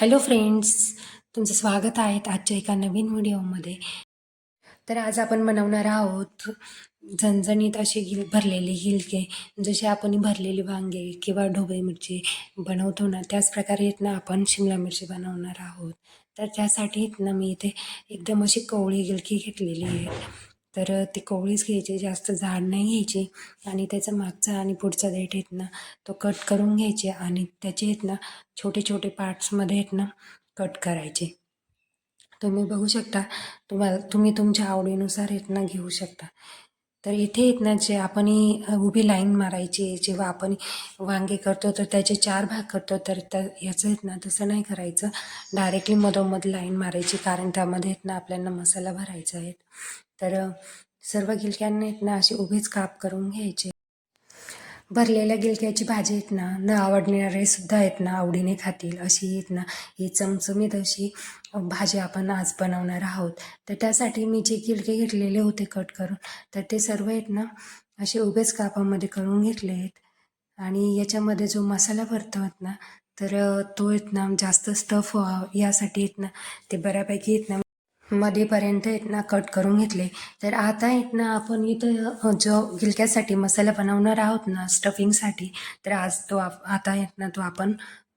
Hello friends तुमचं स्वागत आहे आजच्या एका नवीन व्हिडिओमध्ये. तर आज आपण बनवणार आहोत झणझणीत अशी गिल भरलेली गिलके जसे आपण भरलेली वांगे किंवा ढोबळी मिरची बनवतो ना त्याच प्रकारे येत ना आपण शिमला मिरची बनवणार आहोत. तर त्यासाठी येत ना मी इथे एकदम अशी कवळी गिलकी घेतलेली आहे. तर ती कोवळीच घ्यायची जास्त झाड नाही घ्यायची आणि त्याचा मागचा आणि पुढचा देठ आहेत ना तो कट करून घ्यायचे आणि त्याचे आहेत ना छोटे छोटे पार्ट्समध्ये आहेत ना कट करायचे. तुम्ही बघू शकता तुम्हाला तुम्ही तुमच्या आवडीनुसार आहेत ना घेऊ शकता. तर इथे आहेत ना जे आपण उभी लाईन मारायची जेव्हा आपण वांगे करतो तर त्याचे चार भाग करतो तर त्या याचं आहेत ना तसं नाही करायचं. डायरेक्टली मधोमध लाईन मारायची कारण त्यामध्ये येत ना आपल्याला मसाला भरायचा आहे. तर सर्व गिलक्यांना आहेत ना असे उभेच काप करून घ्यायचे. भरलेल्या गिलक्याची भाजी आहेत ना न आवडणारे सुद्धा आहेत ना आवडीने खातील. अशी आहेत ना ही चमचमीत अशी भाजी आपण आज बनवणार आहोत. तर त्यासाठी मी जे गिलके घेतलेले होते कट करून तर ते सर्व आहेत ना असे उभेच कापामध्ये करून घेतले आहेत. आणि याच्यामध्ये जो मसाला भरतात ना तर तो आहेत ना जास्त स्टफ व्हावा यासाठी आहेत ना ते बऱ्यापैकी आहेत ना मध्येपर्यंत इथनं कट करून घेतले. तर आता इथनं आपण इथं जो गिलक्यासाठी मसाला बनवणार आहोत ना स्टफिंगसाठी तर आज तो आप आता इथनं तो आपण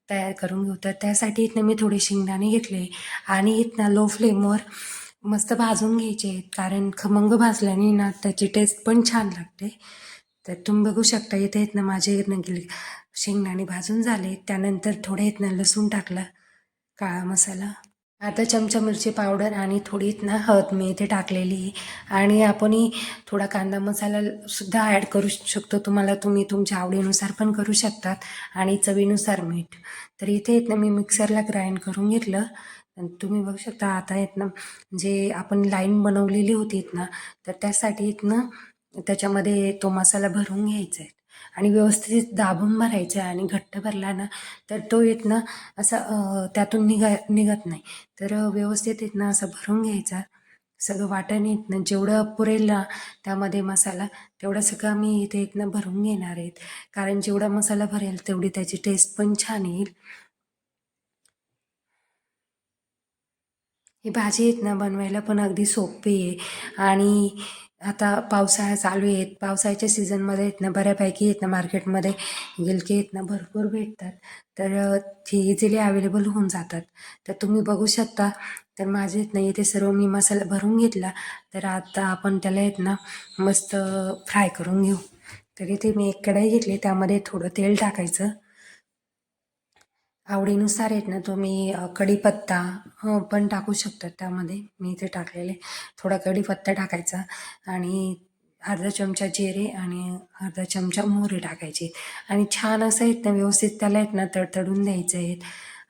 तयार करून घेऊ. तर त्यासाठी इथनं मी थोडे शेंगदाणे घेतले आणि इथनं लो फ्लेमवर मस्त भाजून घ्यायचे. कारण खमंग भाजल्याने ना त्याची टेस्ट पण छान लागते. तर तुम्ही बघू शकता इथे इथनं माझे इथनं गिल शेंगदाणे भाजून झाले. त्यानंतर थोडे इथनं लसूण टाकलं काळा मसाला. आता चमचा मिरची पावडर आणि थोडी ना हळद मी इथे टाकलेली. आहे आणि आपणही थोडा कांदा मसाला सुद्धा ॲड करू शकतो. तुम्हाला तुम्ही तुमच्या आवडीनुसार पण करू शकतात. आणि चवीनुसार मीठ. तर इथे येत ना मी मिक्सरला ग्राइंड करून घेतलं. तुम्ही बघू शकता आता येत ना जे आपण लाईन बनवलेली होती ना तर त्यासाठी येत ना त्याच्यामध्ये तो मसाला भरून घ्यायचा आहे. आणि व्यवस्थित दाबून भरायचा आहे आणि घट्ट भरला ना तर तो येत ना असा त्यातून निघा निघत नाही. तर व्यवस्थित येत ना असं भरून घ्यायचा. सगळं वाटण येत ना जेवढं पुरेल ना त्यामध्ये मसाला तेवढा सगळं मी इथे येत ना भरून घेणार आहेत कारण जेवढा मसाला भरेल तेवढी त्याची टेस्ट पण छान येईल. ही भाजी आहेत ना बनवायला पण अगदी सोपी आहे. आणि आता पावसाळा चालू आहेत पावसाळ्याच्या सीझनमध्ये आहेत ना बऱ्यापैकी आहेत ना मार्केटमध्ये. गिलके आहेत ना भरपूर भेटतात. तर ते इझिली अवेलेबल होऊन जातात. तर तुम्ही बघू शकता. तर माझे आहेत ना इथे सर्व मी मसाला भरून घेतला. तर आता आपण त्याला आहेत ना मस्त फ्राय करून घेऊ. तर इथे मी एक कढाई घेतली. त्यामध्ये थोडं तेल टाकायचं. आवडीनुसार आहेत ना तुम्ही कढीपत्ता पण टाकू शकता त्यामध्ये. मी इथे टाकलेले. थोडा कढीपत्ता टाकायचा आणि अर्धा चमचा जिरे आणि अर्धा चमचा मोहरी टाकायची. आणि छान असं आहेत ना व्यवस्थित त्याला आहेत ना तडतडून द्यायचं आहेत.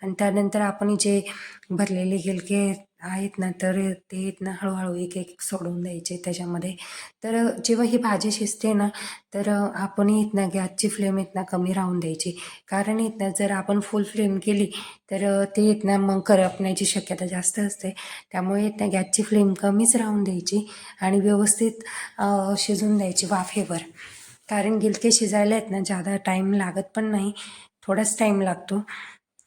आणि त्यानंतर आपण जे भरलेले गिलके आहेत ना तर ते आहेत ना हळूहळू एक एक सोडून द्यायचे त्याच्यामध्ये. तर जेव्हा ही भाजी शिजते ना तर आपण इथनं ना गॅसची फ्लेम इथनं ना कमी राहून द्यायची. कारण इथनं ना जर आपण फुल फ्लेम केली तर ते इथनं ना मग करपण्याची शक्यता जास्त असते. त्यामुळे इथनं ना गॅसची फ्लेम कमीच राहून द्यायची आणि व्यवस्थित शिजून द्यायची वाफेवर. कारण गिलके शिजायला आहेत ना जादा टाईम लागत पण नाही थोडाच टाईम लागतो.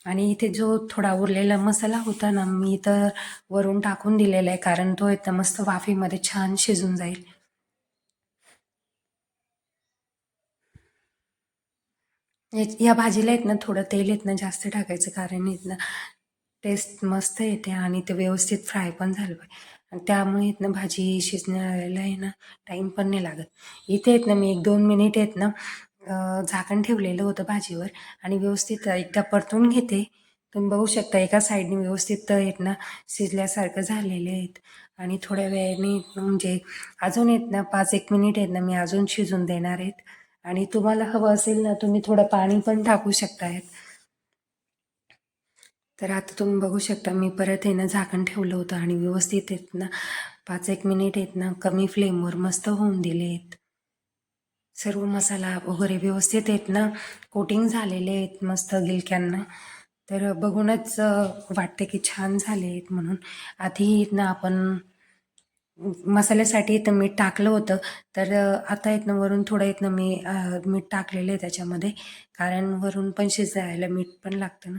आणि इथे जो थोडा उरलेला मसाला होता ना मी इथं वरून टाकून दिलेला आहे कारण तो एकदम मस्त वाफेमध्ये छान शिजून जाईल. या- भाजीला आहेत ना थोडं तेल येत ना जास्त टाकायचं कारण येत ना टेस्ट मस्त येते आणि ते व्यवस्थित फ्राय पण झालं पाहिजे. आणि त्यामुळे येत ना भाजी शिजण्याला आहे ना टाईम पण नाही लागत. इथे येत ना मी एक दोन मिनिट येत ना झाकण ठेवलेलं होतं भाजीवर आणि व्यवस्थित एकदा परतून घेते. तुम्ही बघू शकता एका साईडने व्यवस्थित आहेत ना शिजल्यासारखं झालेले आहेत. आणि थोड्या वेळाने म्हणजे अजून येत ना पाच एक मिनिट आहेत ना मी अजून शिजून देणार आहेत. आणि तुम्हाला हवं असेल ना तुम्ही थोडं पाणी पण टाकू शकतायत. तर आता तुम्ही बघू शकता मी परत आहे ना झाकण ठेवलं होतं आणि व्यवस्थित आहेत ना पाच एक मिनिट आहेत ना कमी फ्लेमवर मस्त होऊन दिले आहेत सर्व मसाला वगैरे व्यवस्थित आहेत ना? कोटिंग झालेले आहेत मस्त गिलक्यांना. तर बघूनच वाटते की छान झाले आहेत म्हणून. आधी ना आपण मसाल्यासाठी इथं मीठ टाकलं होतं. तर आता इथनं वरून थोडं इथनं मी मीठ टाकलेलं आहे त्याच्यामध्ये. कारण वरून पण शिजायला मीठ पण लागतं ना.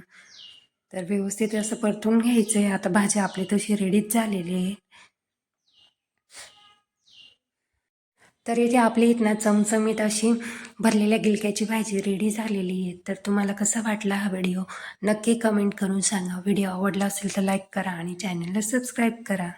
तर व्यवस्थित असं परतून घ्यायचं आहे आता भाजी आपली तशी रेडीच झालेली आहे. तर इथे आपली इथनं चमचमीत अशी भरलेल्या गिलक्याची भाजी रेडी झालेली आहे. तर तुम्हाला कसा वाटला हा व्हिडिओ नक्की कमेंट करून सांगा. व्हिडिओ आवडला असेल तर लाईक करा आणि चॅनलला सबस्क्राईब करा.